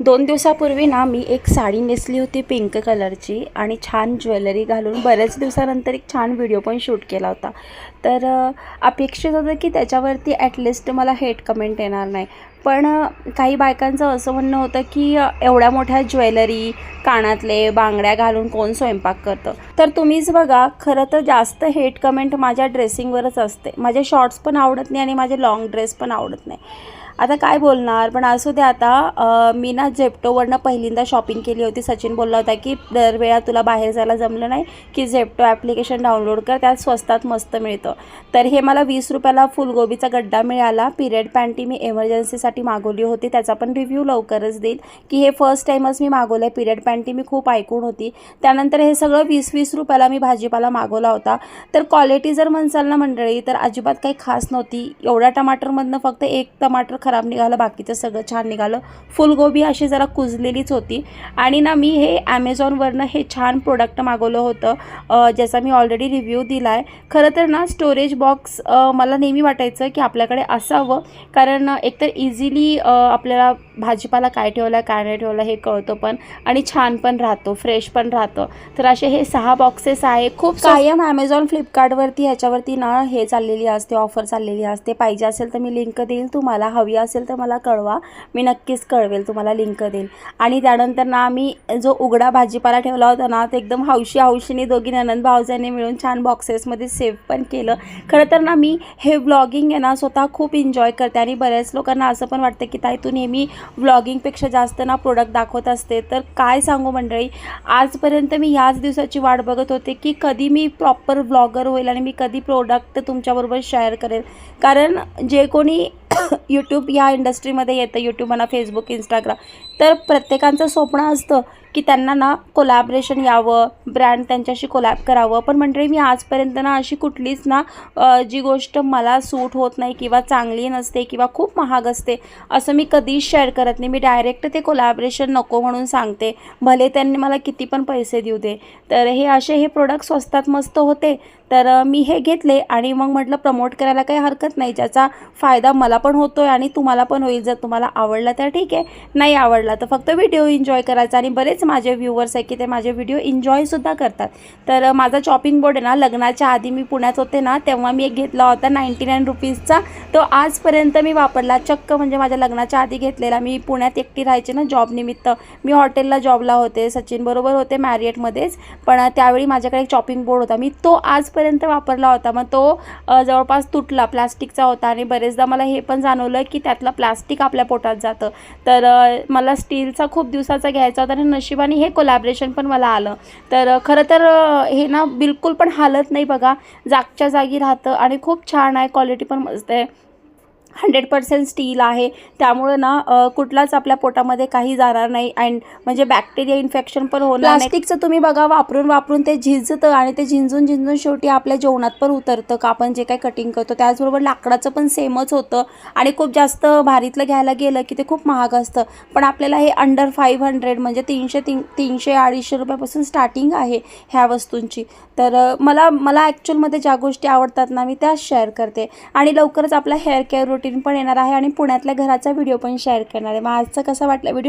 दोन दिवसापूर्वी ना मी एक साडी नेसली होती पिंक कलरची आणि छान ज्वेलरी घालून बऱ्याच दिवसानंतर एक छान व्हिडिओ पण शूट केला होता. तर अपेक्षित होतं की त्याच्यावरती ॲटलिस्ट मला हेट कमेंट येणार नाही. पण काही बायकांचं असं म्हणणं होतं की एवढ्या मोठ्या ज्वेलरी कानातले बांगड्या घालून कोण स्वयंपाक करतं? तर तुम्हीच बघा खरं तर जास्त हेट कमेंट माझ्या ड्रेसिंगवरच असते. माझे शॉर्ट्स पण आवडत नाही आणि माझे लाँग ड्रेस पण आवडत नाही. आता काय बोलणार? पण असू दे आता मी ना झेप्टोवरनं पहिल्यांदा शॉपिंग केली होती. सचिन बोलला होता की दरवेळा तुला बाहेर जायला जमलं नाही की झेप्टो ॲप्लिकेशन डाउनलोड कर त्यात स्वस्तात मस्त मिळतं. तर हे मला वीस रुपयाला फुलगोबीचा गड्डा मिळाला. पिरियड पॅन्टी मी एमर्जन्सीसाठी मागवली होती. त्याचा पण रिव्ह्यू लवकरच देईल. की हे फर्स्ट टाईमच मी मागवलं आहे पिरियड पॅन्टी मी खूप ऐकून होती. त्यानंतर हे सगळं वीस वीस रुपयाला मी भाजीपाला मागवला होता. तर क्वालिटी जर म्हणसाल ना मंडळी तर अजिबात काही खास नव्हती. एवढ्या टमाटरमधनं फक्त एक टमाटर खराब खराब निघालं बाकीचं सगळं छान निघालं. फुलगोबी अशी जरा कुजलेलीच होती. आणि ना मी हे ॲमेझॉनवरनं हे छान प्रोडक्ट मागवलं होतं ज्याचा मी ऑलरेडी रिव्ह्यू दिला आहे खरं तर ना स्टोरेज बॉक्स मला नेहमी वाटायचं की आपल्याकडे असावं. कारण एकतर इझिली आपल्याला भाजीपाला काय ठेवला काय नाही ठेवला हे कळतं पण. आणि छान पण राहतो फ्रेश पण राहतं. तर असे हे सहा बॉक्सेस आहे. खूप कायम ॲमेझॉन फ्लिपकार्टवरती ह्याच्यावरती ना हे चाललेली असते ऑफर चाललेली असते. पाहिजे असेल तर मी लिंक देईल तुम्हाला. हवी असेल तर मला कळवा. मी नक्कीच कळवेल तुम्हाला लिंक देईल. आणि त्यानंतर ना आम्ही जो उघडा भाजीपाला ठेवला होता ना ते एकदम हौशी हौशीने दोघी ननंद भावजाने मिळून छान बॉक्सेसमध्ये सेव्ह पण केलं. खरं तर ना मी हे व्लॉगिंग आहे ना स्वतः खूप एन्जॉय करते. आणि बऱ्याच लोकांना असं पण वाटतं की ताई तू नेहमी व्लॉगिंगपेक्षा जास्त ना प्रोडक्ट दाखवत असते. तर काय सांगू मंडळी? आजपर्यंत मी ह्याच दिवसाची वाट बघत होते की कधी मी प्रॉपर व्लॉगर होईल आणि मी कधी प्रोडक्ट तुमच्याबरोबर शेअर करेल. कारण जे कोणी यूट्यूब या इंडस्ट्रीमध्ये येतं यूट्यूब म्हणा फेसबुक इंस्टाग्राम तर प्रत्येकांचं स्वप्न असतं की त्यांना ना कोलॅबरेशन यावं ब्रँड त्यांच्याशी कोलॅब करावं. पण मंडळी मी आजपर्यंत ना अशी कुठलीच ना जी गोष्ट मला सूट होत नाही किंवा चांगली नसते किंवा खूप महाग असते असं मी कधीच शेअर करत नाही. मी डायरेक्ट ते कोलॅबरेशन नको म्हणून सांगते. भले त्यांनी मला किती पण पैसे देऊ दे. तर हे असे हे प्रोडक्ट स्वस्तात मस्त होते. तर मी हे घेतले आणि मग म्हटलं प्रमोट करायला काही हरकत नाही. ज्याचा फायदा मला पण होतो आहे आणि तुम्हाला पण होईल. जर तुम्हाला आवडला तर ठीक आहे. नाही आवडला तर फक्त व्हिडिओ एन्जॉय करायचा आणि बरेच माझे व्ह्युअर्स आहे की ते माझे व्हिडिओ एन्जॉयसुद्धा करतात. तर माझा चॉपिंग बोर्ड आहे ना लग्नाच्या आधी मी पुण्यात होते ना तेव्हा मी एक घेतला होता नाईंटी नाईन रुपीजचा तो आजपर्यंत मी वापरला. चक्क म्हणजे माझ्या लग्नाच्या आधी घेतलेला. मी पुण्यात एकटी राहायचे ना जॉबनिमित्त मी हॉटेलला जॉबला होते. सचिन बरोबर होते मॅरिएटमध्येच पण त्यावेळी माझ्याकडे एक चॉपिंग बोर्ड होता. मी तो आजपर्यंत वापरला होता. मग तो जवळपास तुटला प्लास्टिकचा होता. आणि बरेचदा मला हे पण जाणवलं की त्यातलं प्लास्टिक आपल्या पोटात जातं. तर मला स्टीलचा खूप दिवसाचा घ्यायचा होता आणि नशिबाने हे कोलॅबरेशन पण मला आलं. तर खरं तर हे ना बिलकुल पण हालत नाही बघा. जागच्या जागी राहतं आणि खूप छान आहे. क्वालिटी पण मस्त आहे. हंड्रेड पर्सेंट स्टील आहे. त्यामुळे ना कुठलाच आपल्या पोटामध्ये काही जाणार नाही. अँड म्हणजे बॅक्टेरिया इन्फेक्शन पण होणार प्लास्टिकचं तुम्ही बघा वापरून वापरून ते झिजतं आणि ते झिंजून झिंजून शेवटी आपल्या जेवणात पण उतरतं का आपण जे काही कटिंग करतो. त्याचबरोबर लाकडाचं पण सेमच होतं. आणि खूप जास्त भारीतलं घ्यायला गेलं की ते खूप महाग असतं. पण आपल्याला हे अंडर फाईव्ह हंड्रेड म्हणजे तीनशे तीन तीनशे अडीचशे रुपयापासून स्टार्टिंग आहे ह्या वस्तूंची. तर मला मला ॲक्च्युअलमध्ये ज्या गोष्टी आवडतात ना मी त्याच शेअर करते. आणि लवकरच आपला हेअर केअर रुटीन पण येणार आहे आणि पुण्यातल्या घराचा व्हिडिओ पण शेअर करणार आहे. मग आजचा कसा वाटला? व्हिडिओ